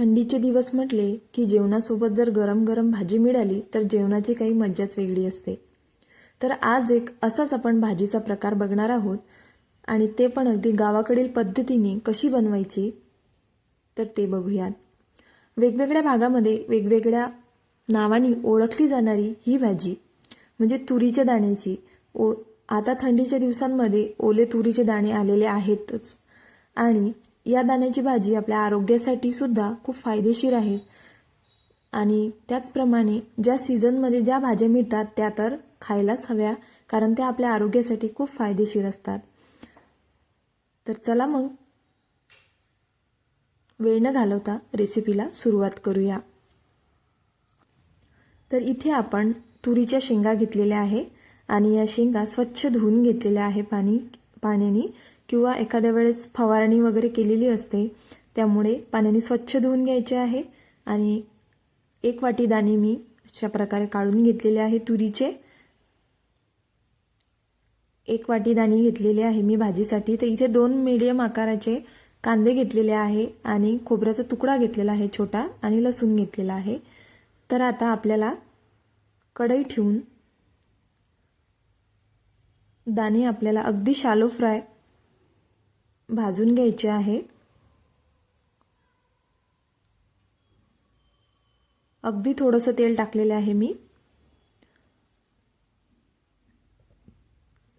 थंडीचे दिवस म्हटले की जेवणासोबत जर गरम गरम भाजी मिळाली तर जेवणाची काही मज्जाच वेगळी असते. तर आज एक असाच आपण भाजीचा प्रकार बघणार आहोत आणि ते पण अगदी गावाकडील पद्धतीने कशी बनवायची तर ते बघूयात. वेगवेगळ्या भागामध्ये वेगवेगळ्या नावाने ओळखली जाणारी ही भाजी म्हणजे तुरीच्या दाण्याची. ओ आता थंडीच्या दिवसांमध्ये ओले तुरीचे दाणे आलेले आहेतच. आणि या दाण्याची भाजी आपल्या आरोग्यासाठी सुद्धा खूप फायदेशीर आहे. आणि त्याचप्रमाणे ज्या सीझनमध्ये ज्या भाज्या मिळतात त्या तर खायलाच हव्या कारण त्या आपल्या आरोग्यासाठी खूप फायदेशीर असतात. तर चला मग वेळ न घालवता रेसिपीला सुरुवात करूया. तर इथे आपण तुरीच्या शेंगा घेतलेल्या आहे आणि या शेंगा स्वच्छ धुवून घेतलेल्या आहे पाणी पाण्याने. किंवा एखाद्या वेळेस फवारणी वगैरे केलेली असते त्यामुळे पाण्याने स्वच्छ धुवून घ्यायचे आहे. आणि एक वाटी दाणे मी अशा प्रकारे काढून घेतलेले आहे तुरीचे. एक वाटी दाणे घेतलेले आहे मी भाजीसाठी. तर इथे दोन मीडियम आकाराचे कांदे घेतलेले आहे आणि खोबऱ्याचा तुकडा घेतलेला आहे छोटा आणि लसूण घेतलेला आहे. तर आता आपल्याला कढई ठेवून दाणे आपल्याला अगदी शालो फ्राय भाजून घ्यायचे आहे. अगदी थोडंसं तेल टाकलेलं आहे मी.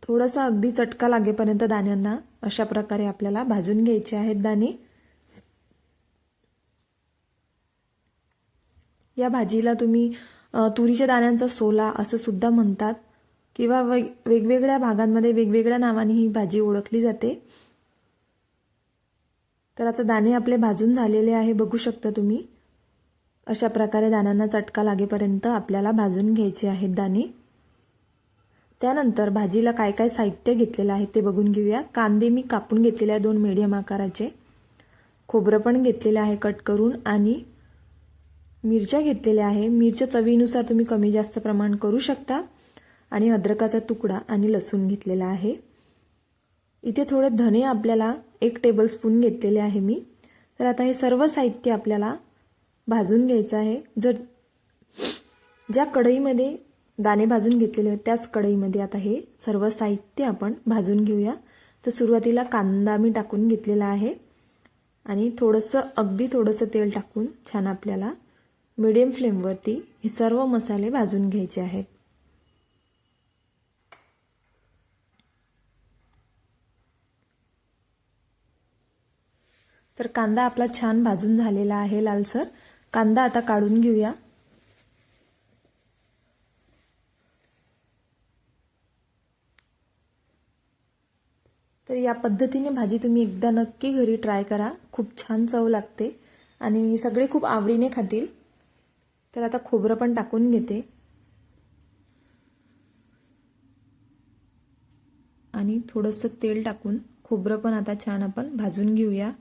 थोडासा अगदी चटका लागेपर्यंत दाण्यांना अशा प्रकारे आपल्याला भाजून घ्यायचे आहेत दाणे. या भाजीला तुम्ही तुरीच्या दाण्यांचा सोला असं सुद्धा म्हणतात किंवा वेग वेगवेगळ्या भागांमध्ये वेगवेगळ्या नावाने ही भाजी ओळखली जाते. तर आता दाणे आपले भाजून झालेले आहे बघू शकता तुम्ही. अशा प्रकारे दाण्यांना चटका लागेपर्यंत आपल्याला भाजून घ्यायचे आहेत दाणे. त्यानंतर भाजीला काय काय साहित्य घेतलेलं आहे ते बघून घेऊया. कांदे मी कापून घेतलेले आहे दोन मीडियम आकाराचे. खोबरं पण घेतलेलं आहे कट करून आणि मिरच्या घेतलेल्या आहे. मिरच्या चवीनुसार तुम्ही कमी जास्त प्रमाण करू शकता. आणि अद्रकाचा तुकडा आणि लसूण घेतलेला आहे. इथे थोडे धने आपल्याला एक टेबलस्पून घेतलेले आहे मी. तर आता हे सर्व साहित्य आपल्याला भाजून घ्यायचं आहे. जर ज्या कढईमध्ये दाणे भाजून घेतलेले आहेत त्याच कढईमध्ये आता हे सर्व साहित्य आपण भाजून घेऊया. तर सुरुवातीला कांदा मी टाकून घेतलेला आहे. आणि थोडंसं अगदी थोडंसं तेल टाकून छान आपल्याला मिडियम फ्लेमवरती हे सर्व मसाले भाजून घ्यायचे आहेत. तर कांदा आपला छान भाजून झालेला आहे लालसर. कांदा आता काढून घेऊया. तर या पद्धतीने भाजी तुम्ही एकदा नक्की घरी ट्राय करा. खूप छान चव लागते आणि सगळे खूप आवडीने खातील. तर आता खोबरं पण टाकून घेते. आणि थोडंसं तेल टाकून खोबरं पण आता छान आपण भाजून घेऊया.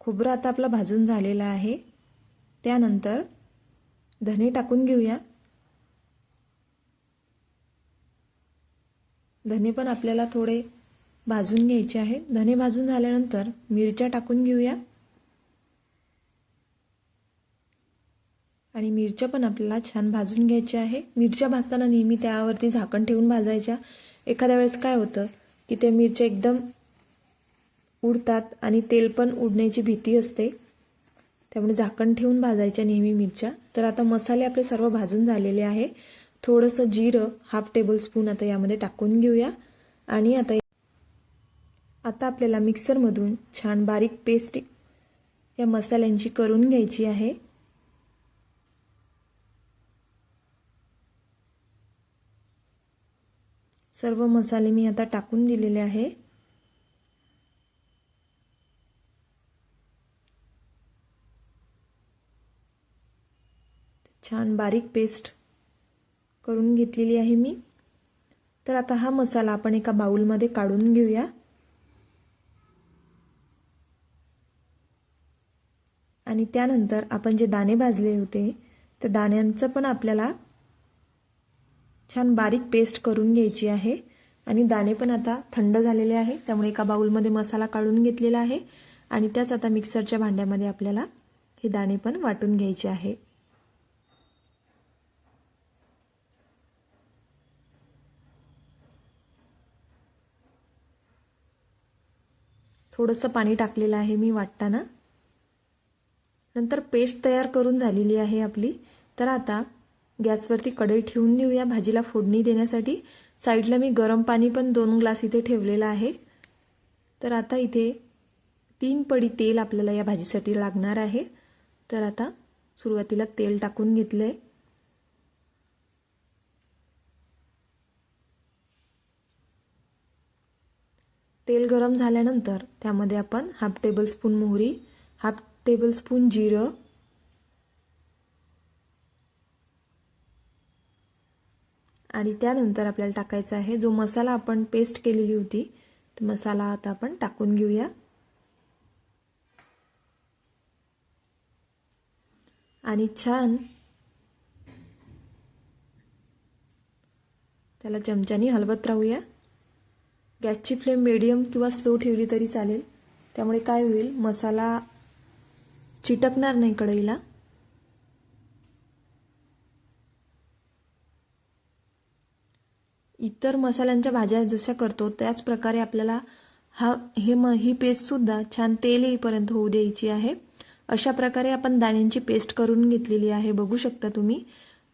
खोबरं आता आपलं भाजून झालेलं आहे. त्यानंतर धने टाकून घेऊया. धने पण आपल्याला थोडे भाजून घ्यायचे आहेत. धने भाजून झाल्यानंतर मिरच्या टाकून घेऊया. आणि मिरच्या पण आपल्याला छान भाजून घ्यायच्या आहे. मिरच्या भाजताना नेहमी त्यावरती झाकण ठेवून भाजायच्या. एखाद्या वेळेस काय होतं की त्या मिरच्या एकदम उडतात आणि तेल पण उडण्याची भीती असते. त्यामुळे झाकण ठेवून भाजायच्या नेहमी मिरच्या. तर आता मसाले आपले सर्व भाजून झालेले आहे. थोडंसं जिरं हाफ टेबल स्पून आता यामध्ये टाकून घेऊया. आणि आता आता आपल्याला मिक्सरमधून छान बारीक पेस्ट या मसाल्यांची करून घ्यायची आहे. सर्व मसाले मी आता टाकून दिलेले आहे. छान बारीक पेस्ट करून घेतलेली आहे मी. तर आता हा मसाला आपण एका बाउलमध्ये काढून घेऊया. आणि त्यानंतर आपण जे दाणे भाजले होते त्या दाण्यांचं पण आपल्याला छान बारीक पेस्ट करून घ्यायची आहे. आणि दाणे पण आता थंड झालेले आहे त्यामुळे एका बाउलमध्ये मसाला काढून घेतलेला आहे. आणि त्याच आता मिक्सरच्या भांड्यामध्ये आपल्याला हे दाणे पण वाटून घ्यायचे आहे. थोडंसं पाणी टाकलेलं आहे मी वाटताना. नंतर पेस्ट तयार करून झालेली आहे आपली. तर आता गॅसवरती कढई ठेवून देऊया भाजीला फोडणी देण्यासाठी. साईडला मी गरम पाणी पण दोन ग्लास इथे ठेवलेलं आहे. तर आता इथे तीन पडी तेल आपल्याला या भाजीसाठी लागणार आहे. तर आता सुरुवातीला तेल टाकून घेतलं आहे तेल गरम झाल्यानंतर त्यामध्ये आपण हाफ टेबल स्पून मोहरी हाफ टेबल स्पून जिरं आणि त्यानंतर आपल्याला टाकायचा आहे जो मसाला आपण पेस्ट केलेली होती तो मसाला आता आपण टाकून घेऊया. आणि छान त्याला चमच्यानी हलवत राहूया. गॅसची फ्लेम मिडियम किंवा स्लो ठेवली तरी चालेल. त्यामुळे काय होईल? मसाला चिटकणार नाही कढईला. इतर मसाल्यांच्या भाज्या जशा करतो त्याच प्रकारे आपल्याला हा हे म ही पेस्टसुद्धा छान तेल येईपर्यंत होऊ द्यायची आहे. अशा प्रकारे आपण दाण्यांची पेस्ट करून घेतलेली आहे. बघू शकता तुम्ही.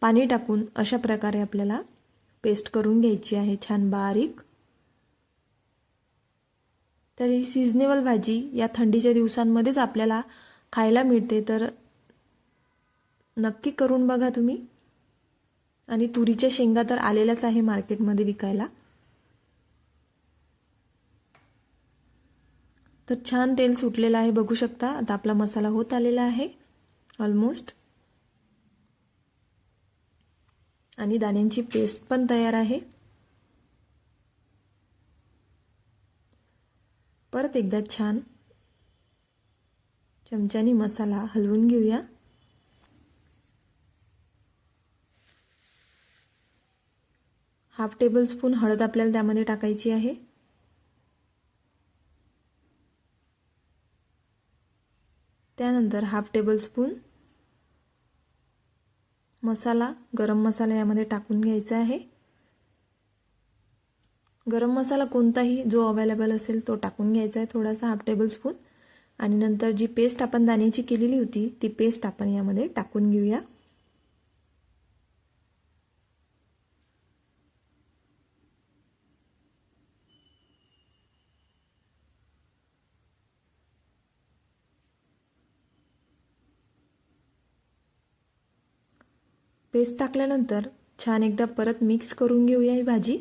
पाणी टाकून अशा प्रकारे आपल्याला पेस्ट करून घ्यायची आहे छान बारीक. तर ही सिजनेबल भाजी या थंडीच्या दिवसांमध्येच आपल्याला खायला मिळते. तर नक्की करून बघा तुम्ही. आणि तुरीच्या शेंगा तर आलेल्याच आहे मार्केटमध्ये विकायला. तर छान तेल सुटलेलं आहे बघू शकता. आता आपला मसाला होत आलेला आहे. ऑलमोस्ट आणि दाण्यांची पेस्ट पण तयार आहे. परत एकदा छान चमच्यानी मसाला हलवून घेऊया. हाफ टेबल स्पून हळद आपल्याला त्यामध्ये टाकायची आहे. त्यानंतर हाफ टेबल स्पून मसाला गरम मसाला यामध्ये टाकून घ्यायचा आहे. गरम मसाला कोणताही जो अवेलेबल असेल तो टाकून घ्यायचा आहे थोडासा हाफ टेबल स्पून आणि नंतर जी पेस्ट आपण दाण्याची केलेली होती ती पेस्ट आपण यामध्ये टाकून घेऊया. पेस्ट टाकल्यानंतर छान एकदा परत मिक्स करून घेऊया ही भाजी.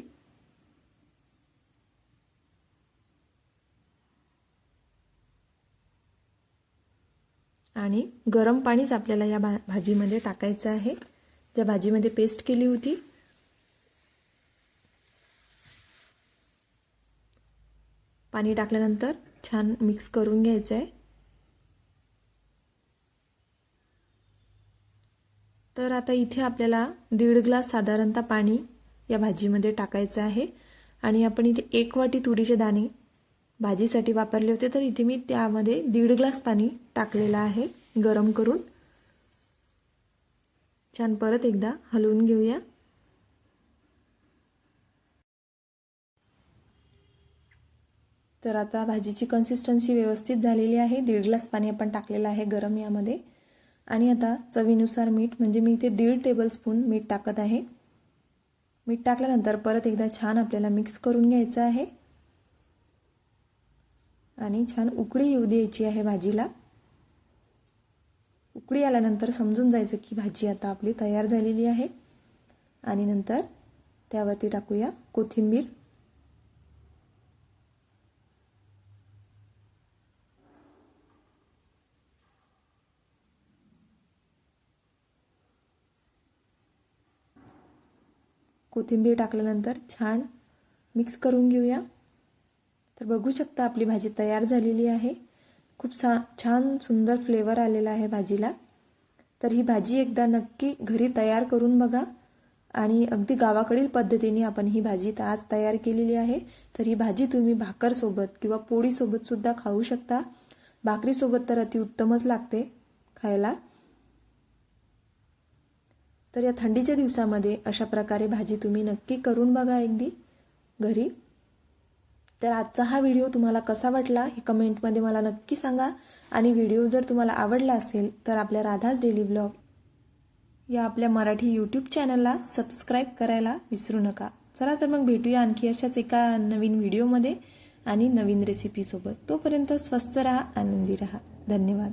आणि गरम पाणीच आपल्याला या भा भाजीमध्ये टाकायचं आहे. ज्या भाजीमध्ये पेस्ट केली होती. पाणी टाकल्यानंतर छान मिक्स करून घ्यायचं आहे तर आता इथे आपल्याला दीड ग्लास साधारणतः पाणी या भाजीमध्ये टाकायचं आहे. आणि आपण इथे एक वाटी तुरीचे दाणे भाजीसाठी वापरले होते तर इथे मी त्यामध्ये दीड ग्लास पाणी टाकलेलं आहे गरम करून. छान परत एकदा हलवून घेऊया. तर आता भाजीची कन्सिस्टन्सी व्यवस्थित झालेली आहे. दीड ग्लास पाणी आपण टाकलेलं आहे गरम यामध्ये. आणि आता चवीनुसार मीठ म्हणजे मी इथे दीड टेबलस्पून मीठ टाकत आहे. मीठ टाकल्यानंतर परत एकदा छान आपल्याला मिक्स करून घ्यायचं आहे. आणि छान उकळी येऊ द्यायची आहे भाजीला. उकळी आल्यानंतर समजून जायचं की भाजी आता आपली तयार झालेली आहे. आणि नंतर त्यावरती टाकूया कोथिंबीर. कोथिंबीर टाकल्यानंतर छान मिक्स करून घेऊया. तर बघू शकता आपली भाजी तयार झालेली आहे. खूप सा छान सुंदर फ्लेवर आलेला आहे भाजीला. तर ही भाजी एकदा नक्की घरी तयार करून बघा. आणि अगदी गावाकडील पद्धतीने आपण ही भाजी आज तयार केलेली आहे. तर ही भाजी तुम्ही भाकरसोबत किंवा पोळीसोबतसुद्धा खाऊ शकता. भाकरीसोबत तर अतिउत्तमच लागते खायला. तर या थंडीच्या दिवसामध्ये अशा प्रकारे भाजी तुम्ही नक्की करून बघा एकदी घरी. तर आजचा हा व्हिडिओ तुम्हाला कसा वाटला हे कमेंटमध्ये मला नक्की सांगा. आणि व्हिडिओ जर तुम्हाला आवडला असेल तर आपल्या राधाच डेली ब्लॉग या आपल्या मराठी यूट्यूब चॅनलला सबस्क्राईब करायला विसरू नका. चला तर मग भेटूया आणखी अशाच एका नवीन व्हिडिओमध्ये आणि नवीन रेसिपीसोबत तोपर्यंत स्वस्त राहा आनंदी राहा. धन्यवाद.